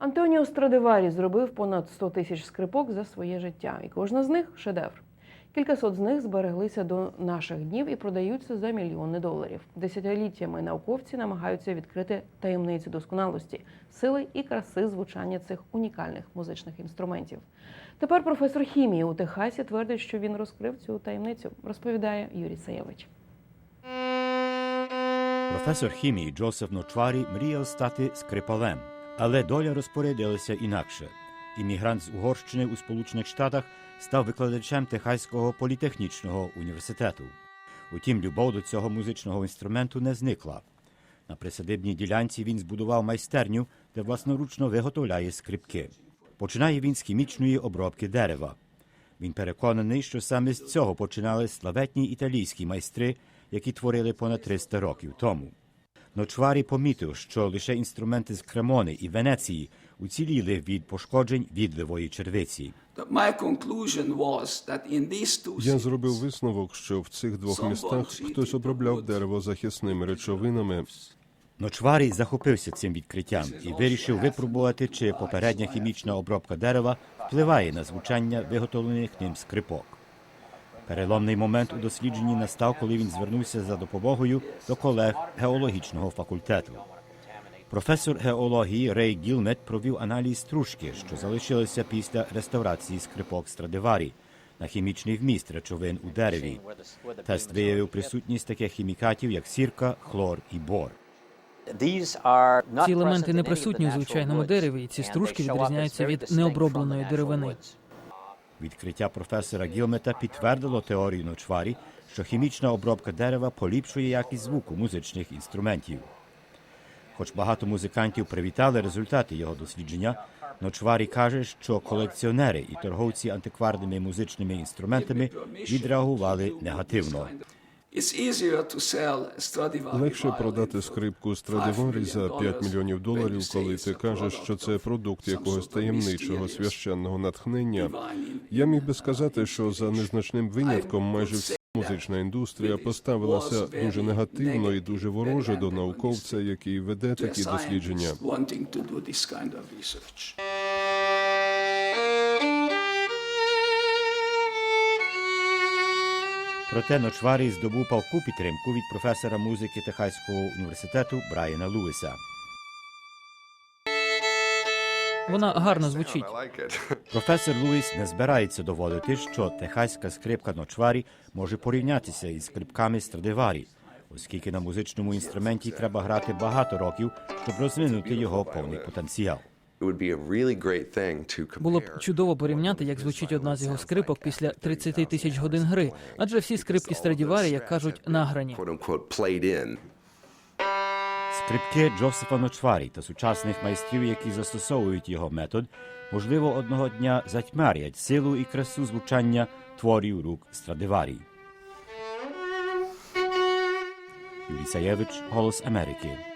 Антоніо Страдиварі зробив понад 100 тисяч скрипок за своє життя, і кожна з них шедевр. Кількасот з них збереглися до наших днів і продаються за мільйони доларів. Десятиліттями науковці намагаються відкрити таємниці досконалості, сили і краси звучання цих унікальних музичних інструментів. Тепер професор хімії у Техасі твердить, що він розкрив цю таємницю, розповідає Юрій Саєвич. Професор хімії Джозеф Ночварі мріяв стати скрипалем, але доля розпорядилася інакше. Іммігрант з Угорщини у Сполучених Штатах став викладачем Техаського політехнічного університету. Утім, любов до цього музичного інструменту не зникла. На присадибній ділянці він збудував майстерню, де власноручно виготовляє скрипки. Починає він з хімічної обробки дерева. Він переконаний, що саме з цього починали славетні італійські майстри, які творили понад 300 років тому. Ночварі помітив, що лише інструменти з Кремони і Венеції уціліли від пошкоджень відливої червиці. Я зробив висновок, що в цих двох містах хтось обробляв дерево захисними речовинами. Ночварі захопився цим відкриттям і вирішив випробувати, чи попередня хімічна обробка дерева впливає на звучання виготовлених ним скрипок. Переломний момент у дослідженні настав, коли він звернувся за допомогою до колег геологічного факультету. Професор геології Рей Гілмет провів аналіз стружки, що залишилося після реставрації скрипок Страдиварі на хімічний вміст речовин у дереві. Тест виявив присутність таких хімікатів, як сірка, хлор і бор. Ці елементи не присутні у звичайному дереві, і ці стружки відрізняються від необробленої деревини. Відкриття професора Гілмета підтвердило теорію Ночварі, що хімічна обробка дерева поліпшує якість звуку музичних інструментів. Хоч багато музикантів привітали результати його дослідження, Ночварі каже, що колекціонери і торговці антикварними музичними інструментами відреагували негативно. Легше продати скрипку Страдиварі за 5 мільйонів доларів, коли ти кажеш, що це продукт якогось таємничого священного натхнення. Я міг би сказати, що за незначним винятком майже вся музична індустрія поставилася дуже негативно і дуже вороже до науковця, який веде такі дослідження. Проте Ночварі здобув палку підтримку від професора музики Техаського університету Брайана Луїса. Вона гарно звучить. Професор Луїс не збирається доводити, що техаська скрипка Ночварі може порівнятися із скрипками Страдиварі, оскільки на музичному інструменті треба грати багато років, щоб розвинути його повний потенціал. It would be a really great thing to Було б чудово порівняти, як звучить одна з його скрипок після 30 тисяч годин гри, адже всі скрипки Страдіварі, як кажуть, награні. Скрипки Джозефа Ночварі та сучасних майстрів, які застосовують його метод, можливо, одного дня затьмарять силу і красу звучання творів рук Страдиварі. Юрій Саєвич, Голос Америки.